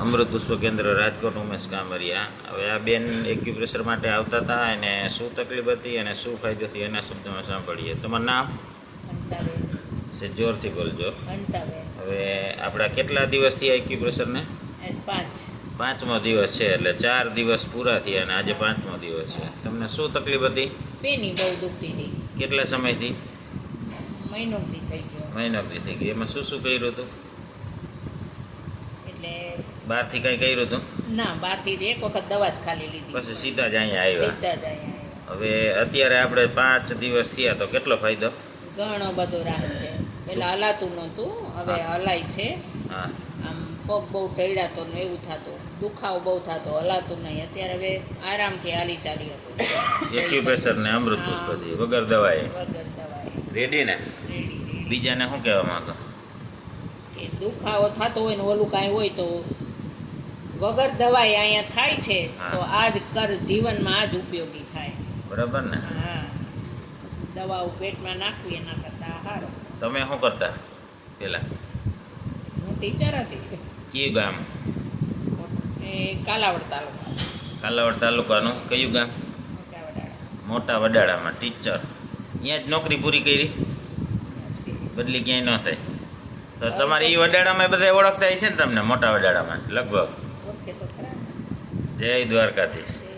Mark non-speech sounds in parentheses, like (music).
અમૃત પુષ્પ કેન્દ્ર રાજકોટ ઉમેશ કામરિયા હવે આ બેન એક્યુપ્રેશર માટે આવતા હતા અને શું તકલીફ હતી અને શું ફાયદો થયો એના શબ્દોમાં સાંભળીએ. તમારું નામ? છે જોરથી બોલજો. હવે આપણા કેટલા દિવસથી એક્યુપ્રેશરને પાંચ. પાંચમો દિવસ છે એટલે ચાર દિવસ પૂરા થયા અને આજે પાંચમો દિવસ છે. તમને શું તકલીફ હતી? પેની બહુ દુખતી હતી. કેટલા સમયથી? મહિનો થઈ ગયો. મહિનો થઈ ગઈ. એમાં શું શું કર્યું હતું? એટલે બહારથી કઈ કર્યું હતું ના બહારથી એક વખત દવા જ ખાલી લીધી. પછી સીધા જ અહીંયા આવ્યા? સીધા જ અહીંયા હવે અત્યારે આપણે પાંચ દિવસ થયા તો કેટલો ફાયદો? ઘણો બધો રાહત છે. પેલા હલાતું નહોતું હવે હલાય છે. હા. આમ પગ બહુ ઢળ્યાતો ને એવું થતું. દુખાવો બહુ થતો હલાતું નહીં. અત્યારે હવે આરામથી હાલી ચાલી હતું. એક્યુપ્રેશર (coughs) ને અમૃત પુષ્પથી વગર દવાએ. વગર દવાએ. રેડી ને? રેડી બીજાને શું કહેવા માંગો? કે દુખાવો થતો હોય ને ઓલું કાંઈ હોય તો વગર દવાઈ અહીંયા થાય છે તો આ જ કર જીવનમાં આ જ ઉપયોગી થાય. બરાબર ને? હા. દવાઓ પેટમાં નાખવી એના કરતાં હારો. તમે શું કરતા પેલા? હું ટીચર હતી. કયું ગામ? એ કાલાવડ તાલુકા. કાલાવડ તાલુકાનું કયું ગામ? મોટા વડાળામાં ટીચર. અહીંયા જ નોકરી પૂરી કરી? બદલી ક્યાંય ન થાય. તો તમારે એ વડાળામાં બધા ઓળખતા છે ને તમને? મોટા વડાળામાં? લગભગ? જય દ્વારકાધીશ.